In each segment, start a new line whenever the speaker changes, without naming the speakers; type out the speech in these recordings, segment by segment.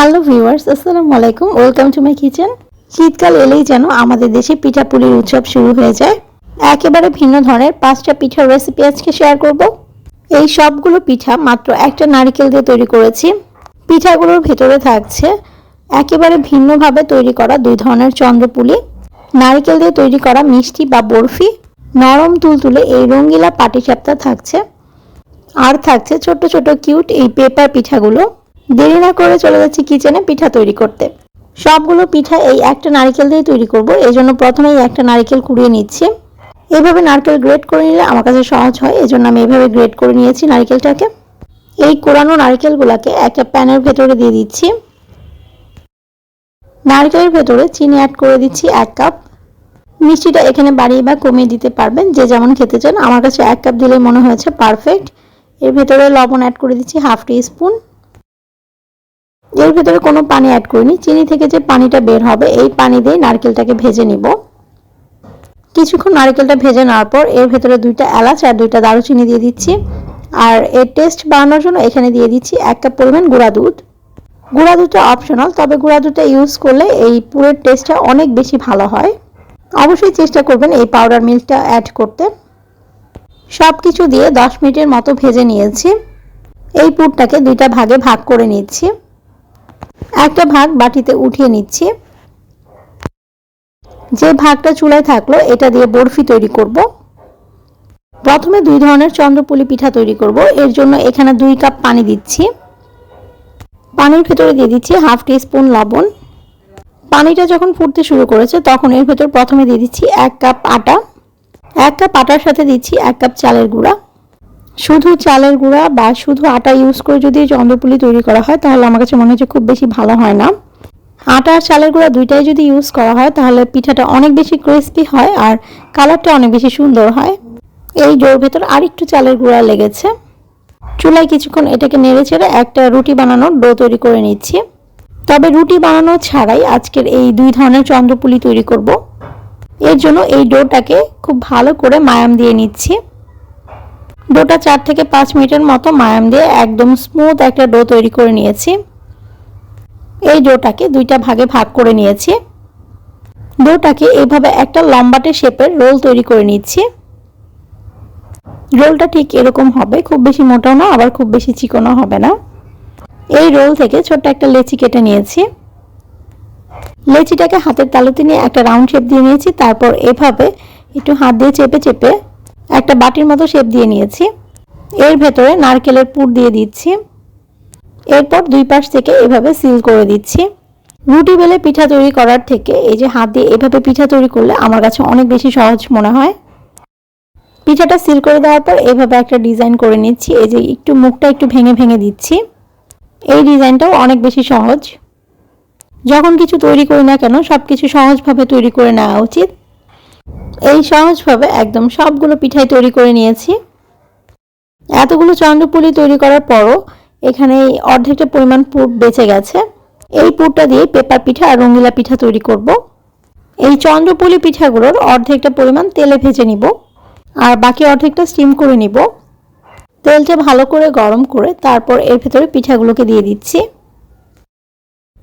Hello viewers আসসালামু আলাইকুম welcome to my kitchen শীতকাল এলেই যেন আমাদের দেশে পিঠাপুলির উৎসব শুরু হয়ে যায়। একেবারে ভিন্ন ধরনের পাঁচটা পিঠার রেসিপি আজকে শেয়ার করব। এই সবগুলো পিঠা মাত্র একটা নারকেল দিয়ে তৈরি করেছি। পিঠাগুলোর ভেতরে থাকছে একেবারে ভিন্নভাবে তৈরি করা দুই ধরনের চন্দ্রপুলি। নারিকেল দিয়ে তৈরি করা মিষ্টি বা বরফি। নরম তুলতুলে এই রঙ্গিলা পাটিসাপটা থাকছে। আর থাকছে ছোট ছোট কিউট এই পেপার পিঠাগুলো। দেরি না করে চলে যাচ্ছি কিচেনে পিঠা তৈরি করতে। সবগুলো পিঠা এই একটা নারকেল দিয়ে তৈরি করব এই জন্য প্রথমেই একটা নারকেল কুড়িয়ে নিচ্ছি। এভাবে নারকেল গ্রেট করে নিলে আমার কাছে সহজ হয় এই জন্য আমি এভাবে গ্রেট করে নিয়েছি নারকেলটাকে। এই কোরানো নারকেলগুলোকে একটা প্যানের ভেতরে দিয়ে দিচ্ছি। নারকেলের ভেতরে চিনি অ্যাড করে দিচ্ছি এক কাপ মিষ্টিটা এখানে বাড়িয়ে বা কমিয়ে দিতে পারবেন, যে যেমন খেতে চান। আমার কাছে এক কাপ দিলে মনে হয়েছে পারফেক্ট এর ভেতরে লবণ অ্যাড করে দিচ্ছি হাফ টি স্পুন এর ভেতরে কোনো পানি অ্যাড করিনি। চিনি থেকে যে পানিটা বের হবে, এই পানি দিয়ে নারকেলটাকে ভেজে নিব। কিছুক্ষণ নারকেলটা ভেজে নেওয়ার পর এর ভেতরে দুইটা এলাচ আর দুইটা দারুচিনি দিয়ে দিচ্ছি। আর এর টেস্ট বাড়ানোর জন্য এখানে দিয়ে দিচ্ছি এক কাপ পরিমাণ গুঁড়া দুধ। গুঁড়া দুধটা অপশনাল তবে গুঁড়া দুধটা ইউজ করলে এই পুরের টেস্টটা অনেক বেশি ভালো হয়। অবশ্যই চেষ্টা করবেন এই পাউডার মিল্কটা অ্যাড করতে। সব কিছু দিয়ে দশ মিনিটের মতো ভেজে নিয়েছি। এই পুরটাকে দুইটা ভাগে ভাগ করে নিচ্ছি। একটা ভাগ বাটিতে উঠিয়ে নিচ্ছি। যে ভাগটা চুলায় থাকল, এটা দিয়ে বরফি তৈরি করব। প্রথমে দুই ধরনের চন্দ্রপুলি পিঠা তৈরি করব। এর জন্য এখানে দুই কাপ পানি দিচ্ছি। পানির ভেতরে দিয়ে দিচ্ছি হাফ টি স্পুন লবণ। পানিটা যখন ফুটতে শুরু করেছে, তখন এর ভেতর প্রথমে দিয়ে দিচ্ছি এক কাপ আটা। এক কাপ আটার সাথে দিচ্ছি এক কাপ চালের গুঁড়া। শুধু চালের গুঁড়া বা শুধু আটা ইউজ করে যদি চন্দ্রপুলি তৈরি করা হয়, তাহলে আমার কাছে মনে হচ্ছে খুব বেশি ভালো হয় না। আটা আর চালের গুঁড়া দুইটাই যদি ইউজ করা হয়, তাহলে পিঠাটা অনেক বেশি ক্রিস্পি হয় আর কালারটা অনেক বেশি সুন্দর হয়। এই ডোর ভেতর আরেকটু চালের গুঁড়া লেগেছে। চুলায় কিছুক্ষণ এটাকে নেড়ে ছেড়ে একটা রুটি বানানোর ডো তৈরি করে নিচ্ছি। তবে রুটি বানানো ছাড়াই আজকের এই দুই ধরনের চন্দ্রপুলি তৈরি করব। এর জন্য এই ডোটাকে খুব ভালো করে মায়াম দিয়ে নিচ্ছি। ডোটা চার থেকে পাঁচ মিনিটের মতো মায়াম দিয়ে একদম স্মুথ একটা ডো তৈরি করে নিয়েছি। এই ডোটাকে দুইটা ভাগে ভাগ করে নিয়েছি। ডোটাকে এইভাবে একটা লম্বাটে শেপের রোল তৈরি করে নিচ্ছি। রোলটা ঠিক এরকম হবে, খুব বেশি মোটাও না, আবার খুব বেশি চিকনও হবে না। এই রোল থেকে ছোট্ট একটা লেচি কেটে নিয়েছি। লেচিটাকে হাতের তালুতে নিয়ে একটা রাউন্ড শেপ দিয়ে নিয়েছি, তারপর এভাবে একটু হাত দিয়ে চেপে চেপে একটা বাটির মতো শেপ দিয়ে নিয়েছি। এর ভেতরে নারকেলের পুর দিয়ে দিচ্ছি। এরপর দুই পাশ থেকে এভাবে সিল করে দিচ্ছি। রুটি বেলে পিঠা তৈরি করার থেকে এই যে হাত দিয়ে এভাবে পিঠা তৈরি করলে আমার কাছে অনেক বেশি সহজ মনে হয়। পিঠাটা সিল করে দেওয়ার পর এভাবে একটা ডিজাইন করে নিচ্ছি। এই যে একটু মুখটা একটু ভেঙে ভেঙে দিচ্ছি। এই ডিজাইনটাও অনেক বেশি সহজ। যখন কিছু তৈরি করি না কেন সব কিছু সহজভাবে তৈরি করে নেওয়া উচিত। এই সহজভাবে একদম সবগুলো পিঠাই তৈরি করে নিয়েছি। এতগুলো চন্দ্রপুলি তৈরি করার পরও এখানে অর্ধেকটা পরিমাণ পুর বেঁচে গেছে। এই পুরটা দিয়ে পেপার পিঠা আর রঙিলা পিঠা তৈরি করব। এই চন্দ্রপুলি পিঠাগুলোর অর্ধেকটা পরিমাণ তেলে ভেজে নিব আর বাকি অর্ধেকটা স্টিম করে নিব। তেলটা ভালো করে গরম করে তারপর এর ভেতরে পিঠাগুলোকে দিয়ে দিচ্ছি।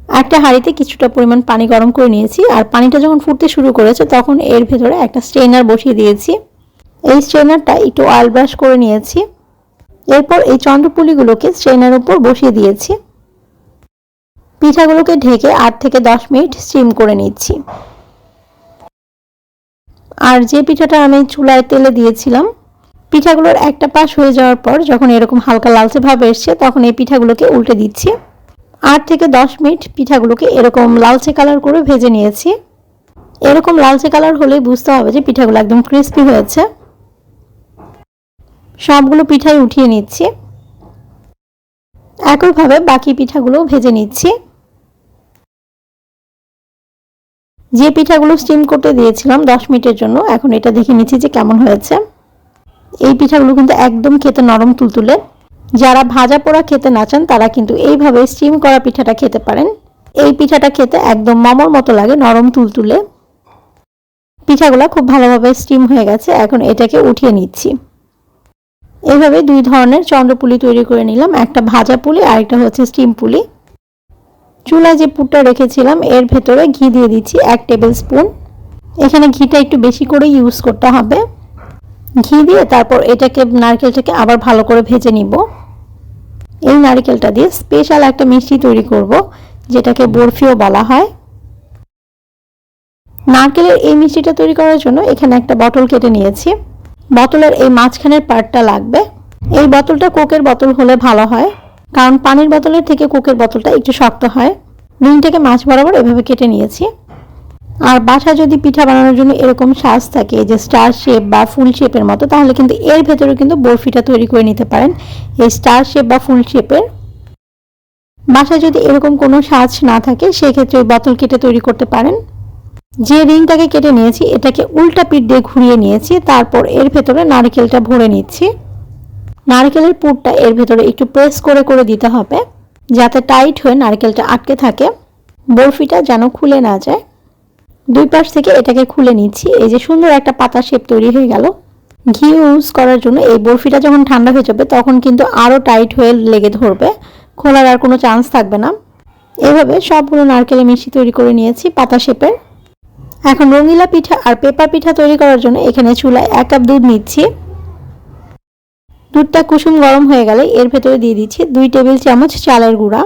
একটা হাঁড়িতে কিছুটা পরিমাণ পানি গরম করে নিয়েছি আর পানিটা যখন ফুটতে শুরু করেছে তখন এর ভেতরে একটা স্ট্রেনার বসিয়ে দিয়েছি। এই স্ট্রেনারটা একটু অয়েল ব্রাশ করে নিয়েছি। এরপর এই চন্দ্রপুলিগুলোকে স্ট্রেনার উপর বসিয়ে দিয়েছি। পিঠাগুলোকে ঢেকে আট থেকে দশ মিনিট স্টিম করে নিচ্ছি। আর যে পিঠাটা আমি চুলায় তেলে দিয়েছিলাম, পিঠাগুলোর একটা পাশ হয়ে যাওয়ার পর যখন এরকম হালকা লালচে ভাব এসছে তখন এই পিঠাগুলোকে উল্টে দিচ্ছি। আট থেকে দশ মিনিট পিঠাগুলোকে এরকম লালচে কালার করে ভেজে নিয়েছি। এরকম লালচে কালার হলেই বুঝতে হবে যে পিঠাগুলো একদম ক্রিস্পি হয়েছে। সবগুলো পিঠাই উঠিয়ে নিচ্ছি। একইভাবে বাকি পিঠাগুলো ভেজে নিচ্ছি। যে পিঠাগুলো স্টিম করতে দিয়েছিলাম দশ মিনিটের জন্য, এখন এটা দেখে নিচ্ছি যে কেমন হয়েছে। এই পিঠাগুলো কিন্তু একদম খেতে নরম তুলতুলে। যারা ভাজা পোড়া খেতে না চান, তারা কিন্তু এইভাবে স্টিম করা পিঠাটা খেতে পারেন। এই পিঠাটা খেতে একদম মমর মতো লাগে, নরম তুলতুলে। পিঠাগুলো খুব ভালোভাবে স্টিম হয়ে গেছে, এখন এটাকে উঠিয়ে নিচ্ছি। এইভাবে দুই ধরনের চন্দ্রপুলি তৈরি করে নিলাম, একটা ভাজা পুলি আর একটা হচ্ছে স্টিম পুলি। চুলায় যে পুরটা রেখেছিলাম, এর ভেতরে ঘি দিয়ে দিচ্ছি এক টেবিল স্পুন। এখানে ঘিটা একটু বেশি করে ইউজ করতে হবে। ঘি দিয়ে তারপর এটাকে নারকেলটাকে আবার ভালো করে ভেজে নিব। এই নারকেলটা দিয়ে স্পেশাল একটা মিষ্টি তৈরি করব, যেটাকে বরফিও বলা হয়। নারকেলের এই মিষ্টিটা তৈরি করার জন্য এখানে একটা বটল কেটে নিয়েছি। বোতলের এই মাঝখানের পার্টটা লাগবে। এই বোতলটা কোকের বোতল হলে ভালো হয়, কারণ পানির বোতলের থেকে কোকের বোতলটা একটু শক্ত হয়। রিংটাকে মাছ বরাবর এভাবে কেটে নিয়েছি। আর বাসা যদি পিঠা বানানোর জন্য এরকম সাজ থাকে যে স্টার শেপ বা ফুল শেপের মতো, তাহলে কিন্তু এর ভেতরে কিন্তু বরফিটা তৈরি করে নিতে পারেন। এই স্টার শেপ বা ফুল শেপের বাসায় যদি এরকম কোনো সাজ না থাকে সেক্ষেত্রে ওই বোতল কেটে তৈরি করতে পারেন। যে রিংটাকে কেটে নিয়েছি, এটাকে উল্টা পিঠ দিয়ে ঘুরিয়ে নিয়েছি, তারপর এর ভেতরে নারকেলটা ভরে নিচ্ছি। নারকেলের পুরটা এর ভেতরে একটু প্রেস করে করে দিতে হবে, যাতে টাইট হয়ে নারকেলটা আটকে থাকে। বরফিটা যেন খুলে না যায়। দুই পাশ থেকে এটাকে খুলে নিচ্ছি। এই যে সুন্দর একটা পাতা শেপ তৈরি হয়ে গেল। ঘি ইউজ করার জন্য এই বরফিটা যখন ঠান্ডা হয়ে যাবে, তখন কিন্তু আরও টাইট হয়ে লেগে ধরবে। খোলার আর কোনো চান্স থাকবে না। এভাবে সবগুলো নারকেলের মিষ্টি তৈরি করে নিয়েছি পাতা শেপের এখন রঙিলা পিঠা আর পেপার পিঠা তৈরি করার জন্য এখানে চুলায় এক কাপ দুধ নিচ্ছি। দুধটা কুসুম গরম হয়ে গেলে এর ভেতরে দিয়ে দিচ্ছি দুই টেবিল চামচ চালের গুঁড়া।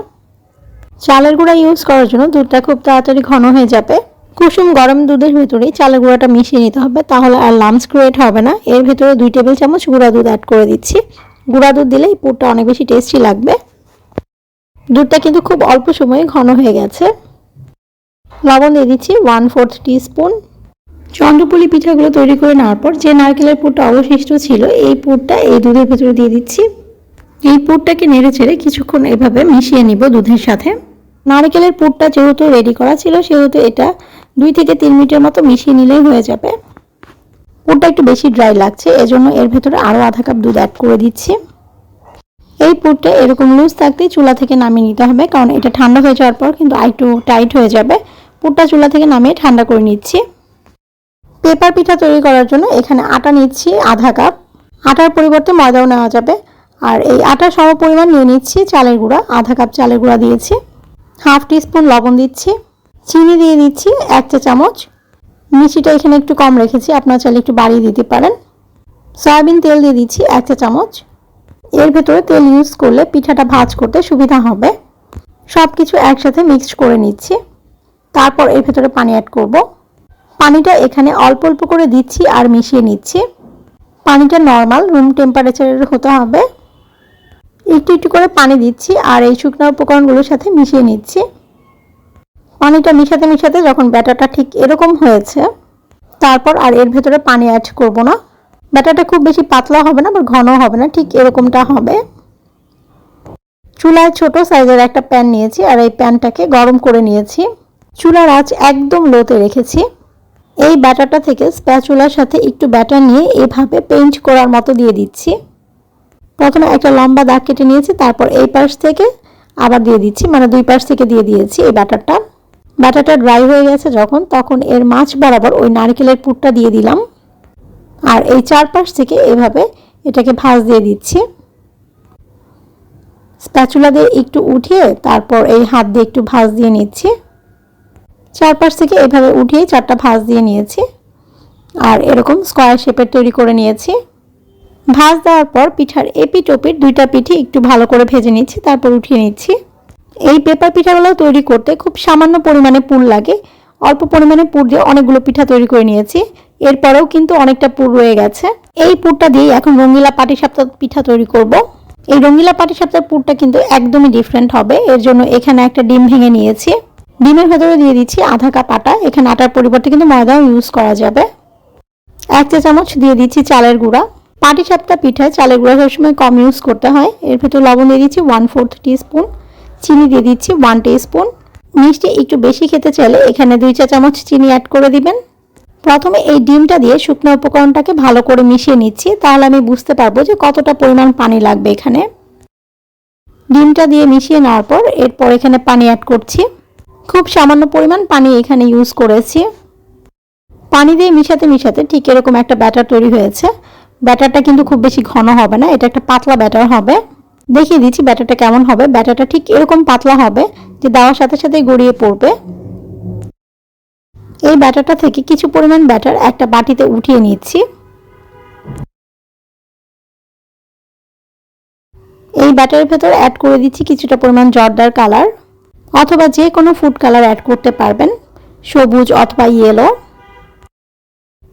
চালের গুঁড়া ইউজ করার জন্য দুধটা খুব তাড়াতাড়ি ঘন হয়ে যাবে। কুসুম গরম দুধের ভেতরে চালের গুঁড়াটা মিশিয়ে নিতে হবে, তাহলে আর লামস ক্রিয়েট হবে না। এর ভেতরে দুই টেবিল চামচ গুঁড়া দুধ অ্যাড করে দিচ্ছি। গুঁড়া দুধ দিলে এই পুরটা অনেক বেশি টেস্টি লাগবে। দুধটা কিন্তু খুব অল্প সময়ে ঘন হয়ে গেছে। লবণ দিয়ে দিচ্ছি ওয়ান ফোর্থ স্পুন চন্দ্রপুলি পিঠাগুলো তৈরি করে নেওয়ার পর যে নারকেলের পুরটা অবশিষ্ট ছিল, এই পুরটা এই দুধের ভিতরে দিয়ে দিচ্ছি। এই পুরটাকে নেড়ে ছেড়ে কিছুক্ষণ এভাবে মিশিয়ে নিব দুধের সাথে। নারকেলের পুরটা যেহেতু রেডি করা ছিল, সেহেতু এটা দুই থেকে তিন মিনিটের মতো মিশিয়ে নিলেই হয়ে যাবে। পুরটা একটু বেশি ড্রাই লাগছে, এজন্য এর ভেতরে আরও আধা কাপ দুধ অ্যাড করে দিচ্ছি। এই পুরটা এরকম লুজ থাকতেই চুলা থেকে নামিয়ে নিতে হবে, কারণ এটা ঠান্ডা হয়ে যাওয়ার পর কিন্তু আরেকটু টাইট হয়ে যাবে। পুরটা চুলা থেকে নামিয়ে ঠান্ডা করে নিচ্ছি। পেপার পিঠা তৈরি করার জন্য এখানে আটা নিচ্ছি আধা কাপ আটার পরিবর্তে ময়দাও নেওয়া যাবে। আর এই আটা সম পরিমাণ নিয়ে নিচ্ছি চালের গুঁড়া, আধা কাপ চালের গুঁড়া দিয়েছি। হাফ টিস্পুন লবণ দিচ্ছি। চিনি দিয়ে দিচ্ছি এক চা চামচ। মিষ্টিটা এখানে একটু কম রেখেছি, আপনারা চাইলে একটু বাড়িয়ে দিতে পারেন। সয়াবিন তেল দিয়ে দিচ্ছি এক চা চামচ। এর ভেতরে তেল ইউজ করলে পিঠাটা ভাজ করতে সুবিধা হবে। সব কিছু একসাথে মিক্সড করে নিচ্ছি। তারপর এর ভেতরে পানি অ্যাড করব। পানিটা এখানে অল্প অল্প করে দিচ্ছি আর মিশিয়ে নিচ্ছি। পানিটা নর্মাল রুম টেম্পারেচারের হতে হবে। একটু একটু করে পানি দিচ্ছি আর এই শুকনো উপকরণগুলোর সাথে মিশিয়ে নিচ্ছি। পানিটা মিশাতে মিশাতে যখন ব্যাটারটা ঠিক এরকম হয়েছে, তারপর আর এর ভেতরে পানি অ্যাড করব না। ব্যাটারটা খুব বেশি পাতলা হবে না বা ঘন হবে না, ঠিক এরকমটা হবে। চুলায় ছোট সাইজের একটা প্যান নিয়েছি আর এই প্যানটাকে গরম করে নিয়েছি। চুলার আঁচ একদম লোতে রেখেছি। এই ব্যাটারটা থেকে স্প্যাচুলার সাথে একটু ব্যাটার নিয়ে এভাবে পেইন্ট করার মতো দিয়ে দিচ্ছি। প্রথমে একটা লম্বা দাগ কেটে নিয়েছি, তারপর এই পাশ থেকে আবার দিয়ে দিচ্ছি মানে দুই পাশ থেকে দিয়ে দিয়েছি এই ব্যাটারটা। ব্যাটারটা ড্রাই হয়ে গেছে যখন, তখন এর মাছ বরাবর ওই নারকেলের পুরটা দিয়ে দিলাম। আর এই চারপাশ থেকে এভাবে এটাকে ভাঁজ দিয়ে দিচ্ছি। স্প্যাচুলা দিয়ে একটু উঠিয়ে তারপর এই হাত দিয়ে একটু ভাজ দিয়ে নিচ্ছি। চারপাশ থেকে এভাবে উঠিয়ে চারটা ভাঁজ দিয়ে নিয়েছি। আর এরকম স্কোয়ার শেপের তৈরি করে নিয়েছি। ভাজ দেওয়ার পর পিঠার এপিট ওপিট দুইটা পিঠে একটু ভালো করে ভেজে নিচ্ছি, তারপর উঠিয়ে নিচ্ছি। এই পেপার পিঠাগুলো তৈরি করতে খুব সামান্য পরিমাণে পুর লাগে। অল্প পরিমাণে পুর দিয়ে অনেকগুলো পিঠা তৈরি করে নিয়েছি। এরপরেও কিন্তু অনেকটা পুর রয়ে গেছে। এই পুরটা দিয়ে এখন রঙিলা পাটিসাপ্তাহ পিঠা তৈরি করব। এই রঙিলা পাটিসাপ্তাহ পুরটা কিন্তু একদমই ডিফারেন্ট হবে। এর জন্য এখানে একটা ডিম ভেঙে নিয়েছি। ডিমের ভেতরে দিয়ে দিচ্ছি আধা কাপ আটা। এখানে আটার পরিবর্তে কিন্তু ময়দাও ইউজ করা যাবে। এক চা চামচ দিয়ে দিচ্ছি চালের গুঁড়া। পাটি সাপটা পিঠায় চালের গুঁড়া সবসময় কম ইউজ করতে হয়। এর ভেতরে লবণ দিয়ে দিচ্ছি ওয়ান ফোর্থ স্পুন চিনি দিয়ে দিচ্ছি ওয়ান স্পুন মিষ্টি একটু বেশি খেতে চাইলে এখানে দুই চা চামচ চিনি অ্যাড করে দিবেন। প্রথমে এই ডিমটা দিয়ে শুকনো উপকরণটাকে ভালো করে মিশিয়ে নিচ্ছি, তাহলে আমি বুঝতে পারব যে কতটা পরিমাণ পানি লাগবে এখানে। ডিমটা দিয়ে মিশিয়ে নেওয়ার পর এরপর এখানে পানি অ্যাড করছি। খুব সামান্য পরিমাণ পানি এখানে ইউজ করেছি। পানি দিয়ে মিশাতে মিশাতে ঠিক এরকম একটা ব্যাটার তৈরি হয়েছে। ব্যাটারটা কিন্তু খুব বেশি ঘন হবে না, এটা একটা পাতলা ব্যাটার হবে। দেখিয়ে দিচ্ছি ব্যাটারটা কেমন হবে। ব্যাটারটা ঠিক এরকম পাতলা হবে যে দেওয়ার সাথে সাথে গড়িয়ে পড়বে। এই ব্যাটারটা থেকে কিছু পরিমাণ ব্যাটার একটা বাটিতে উঠিয়ে নিচ্ছি। এই ব্যাটারের ভেতর অ্যাড করে দিচ্ছি কিছুটা পরিমাণ জর্দার কালার অথবা যে কোনো ফুড কালার অ্যাড করতে পারবেন, সবুজ অথবা ইয়েলো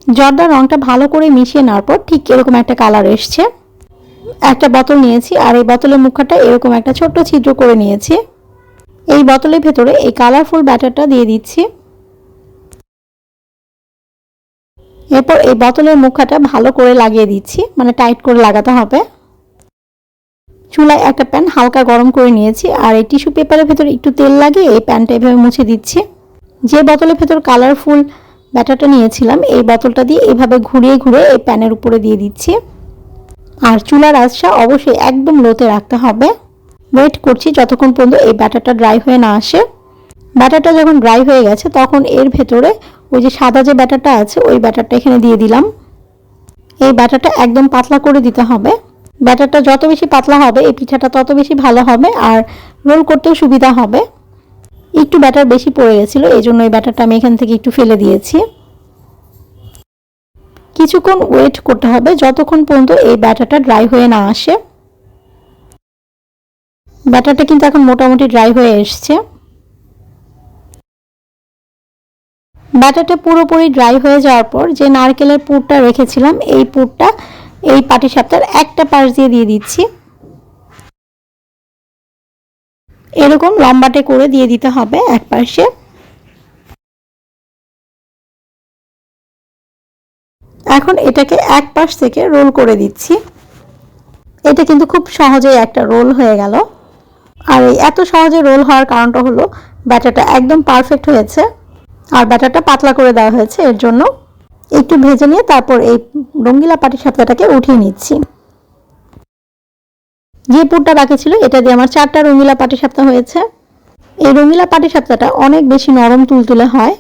জর্দার রঙটা ভালো করে মিশিয়ে নেওয়ার পর ঠিক এরকম একটা কালার এসছে। একটা বোতল নিয়েছি আর এই বোতলের মুখটা এরকম একটা ছোট্ট ছিদ্র করে নিয়েছি। এই বোতলের ভেতরে এই কালারফুল ব্যাটারটা দিয়ে দিচ্ছি। এরপর এই বোতলের মুখাটা ভালো করে লাগিয়ে দিচ্ছি মানে টাইট করে লাগাতে হবে। চুলায় একটা প্যান হালকা গরম করে নিয়েছি আর এই টিস্যু পেপারের ভেতরে একটু তেল লাগিয়ে এই প্যানটা এভাবে মুছে দিচ্ছি। যে বোতলের ভেতর কালারফুল ব্যাটারটা নিয়েছিলাম, এই বোতলটা দিয়ে এভাবে ঘুরিয়ে ঘুরে এই প্যানের উপরে দিয়ে দিচ্ছি। আর চুলার আঁচটা অবশ্যই একদম লোতে রাখতে হবে। ওয়েট করছি যতক্ষণ পর্যন্ত এই ব্যাটারটা ড্রাই হয়ে না আসে। ব্যাটারটা যখন ড্রাই হয়ে গেছে, তখন এর ভেতরে ওই যে সাদা যে ব্যাটারটা আছে, ওই ব্যাটারটা এখানে দিয়ে দিলাম। এই ব্যাটারটা একদম পাতলা করে দিতে হবে। ব্যাটারটা যত বেশি পাতলা হবে, এই পিঠাটা তত বেশি ভালো হবে আর রোল করতেও সুবিধা হবে। একটু ব্যাটার বেশি পড়ে গেছিল, এই জন্য এই ব্যাটারটা আমি এখান থেকে একটু ফেলে দিয়েছি। কিছুক্ষণ ওয়েট করতে হবে যতক্ষণ পর্যন্ত এই ব্যাটারটা ড্রাই হয়ে না আসে। ব্যাটারটা কিন্তু এখন মোটামুটি ড্রাই হয়ে এসছে। ব্যাটারটা পুরোপুরি ড্রাই হয়ে যাওয়ার পর যে নারকেলের পুরটা রেখেছিলাম, এই পুরটা এই পাটি সাপটার একটা পাশ দিয়ে দিয়ে দিচ্ছি। এরকম লম্বাটে করে দিয়ে দিতে হবে এক পাশে। এখন এটাকে এক পাশ থেকে রোল করে দিচ্ছি। এটা কিন্তু খুব সহজেই একটা রোল হয়ে গেল। আর এই এত সহজে রোল হওয়ার কারণটা হলো, ব্যাটারটা একদম পারফেক্ট হয়েছে। আর ব্যাটারটা পাতলা করে দেওয়া হয়েছে, এর জন্য একটু ভেজে নিয়ে তারপর এই রঙ্গিলা পাটি সাপটাটাকে উঠিয়ে নিচ্ছি। যে পুরটা বাকি ছিল, এটা দিয়ে আমার চারটা রঙ্গিলা পাটি সাপটা হয়েছে। এই রঙ্গিলা পাটি সাপটাটা অনেক বেশি নরম তুলতুলে হয়,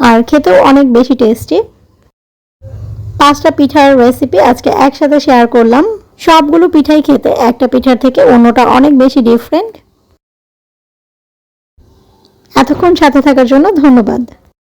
আর খেতেও অনেক বেশি টেস্টি। পাঁচটা পিঠার রেসিপি আজকে একসাথে শেয়ার করলাম। সবগুলো পিঠাই খেতে একটা পিঠার থেকে অন্যটা অনেক বেশি ডিফারেন্ট এতক্ষণ সাথে থাকার জন্য ধন্যবাদ।